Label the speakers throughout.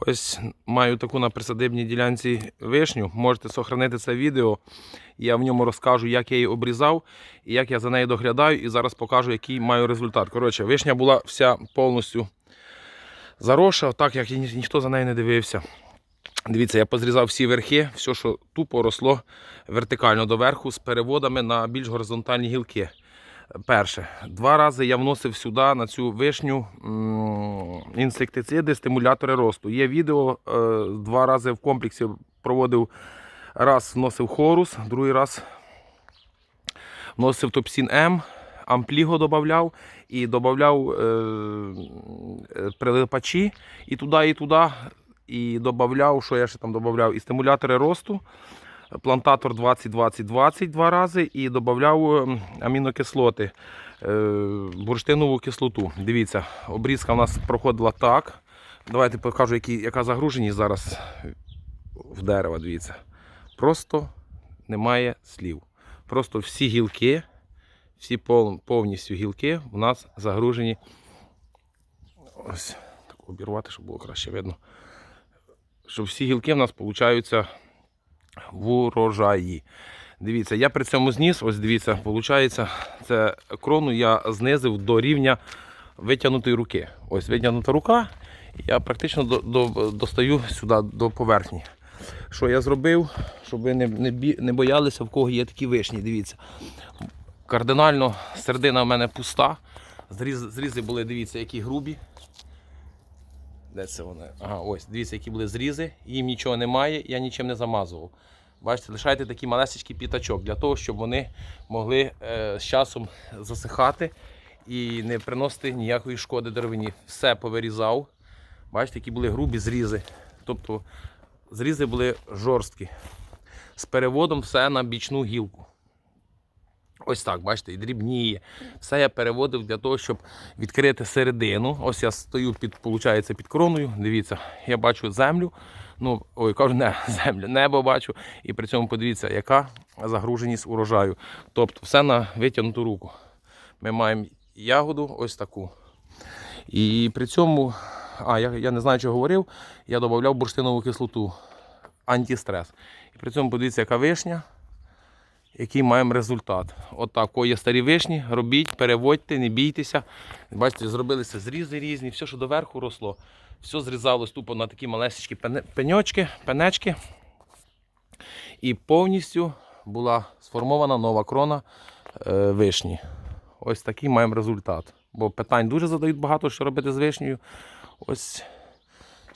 Speaker 1: Ось маю таку на присадибній ділянці вишню. Можете сохранити це відео. Я в ньому розкажу, як я її обрізав і як я за нею доглядаю. І зараз покажу, який маю результат. Коротше, вишня була вся повністю заросша, так як ні- ніхто за нею не дивився. Дивіться, я позрізав всі верхи, все, що тупо росло вертикально доверху з переводами на більш горизонтальні гілки. Перше, два рази я вносив сюди на цю вишню інсектициди, стимулятори росту. Є відео, е, два рази в комплексі проводив, раз вносив хорус, другий раз вносив топсін М, ампліго додавав і додавав е, е, прилипачі і туди, і туди. І додавав, що я ще там додавав, і стимулятори росту плантатор 20-20-20 два рази і додавав ем, амінокислоти, е, бурштинову кислоту. Дивіться, обрізка у нас проходила так. Давайте покажу, які, яка загруженість зараз в дерева. Дивіться. Просто немає слів. Просто всі гілки, всі повністю гілки у нас загружені. Ось так обірвати, щоб було краще видно. Що всі гілки в нас получаються в урожаї. Дивіться, я при цьому зніс, ось дивіться, виходить, це крону я знизив до рівня витягнутої руки. Ось витягнута рука, я практично до, до, достаю сюди до поверхні. Що я зробив, щоб ви не, не, не боялися, в кого є такі вишні. Дивіться. Кардинально середина в мене пуста. Зріз, зрізи були, дивіться, які грубі. Де це вони? Ага, ось, дивіться, які були зрізи, їм нічого немає, я нічим не замазував. Бачите, лишайте такий малесечкий пітачок для того, щоб вони могли е, з часом засихати і не приносити ніякої шкоди деревині. Все повирізав. Бачите, які були грубі зрізи. Тобто зрізи були жорсткі. З переводом все на бічну гілку. Ось так, бачите, і дрібніє. Все я переводив для того, щоб відкрити середину. Ось я стою під, получається, під кроною. Дивіться, я бачу землю. Ну, ой, кажу, не землю, небо бачу. І при цьому подивіться, яка загруженість урожаю. Тобто все на витягнуту руку. Ми маємо ягоду ось таку. І при цьому, а я, я не знаю, що говорив, я додавав бурштинову кислоту, антистрес. І при цьому подивіться, яка вишня який маємо результат. От так, є старі вишні, робіть, переводьте, не бійтеся. Бачите, зробилися зрізи різні, все, що доверху росло, все зрізалось тупо на такі малесечкі пеньочки, пенечки. І повністю була сформована нова крона е, вишні. Ось такий маємо результат. Бо питань дуже задають багато, що робити з вишнею. Ось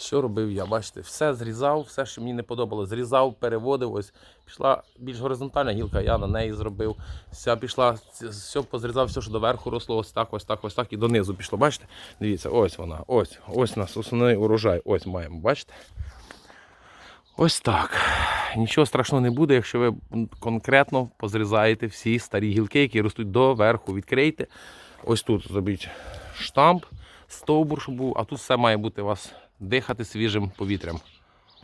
Speaker 1: що робив я, бачите, все зрізав, все, що мені не подобалося, зрізав, переводив. Ось пішла більш горизонтальна гілка, я на неї зробив. Вся пішла, все позрізав, все, що доверху росло, ось так, ось так, ось так і донизу пішло. Бачите? Дивіться, ось вона, ось, ось у нас основний урожай. Ось маємо, бачите? Ось так. Нічого страшного не буде, якщо ви конкретно позрізаєте всі старі гілки, які ростуть доверху. Відкрийте. Ось тут зробіть штамп, стовбур, щоб був, а тут все має бути у вас дихати свіжим повітрям.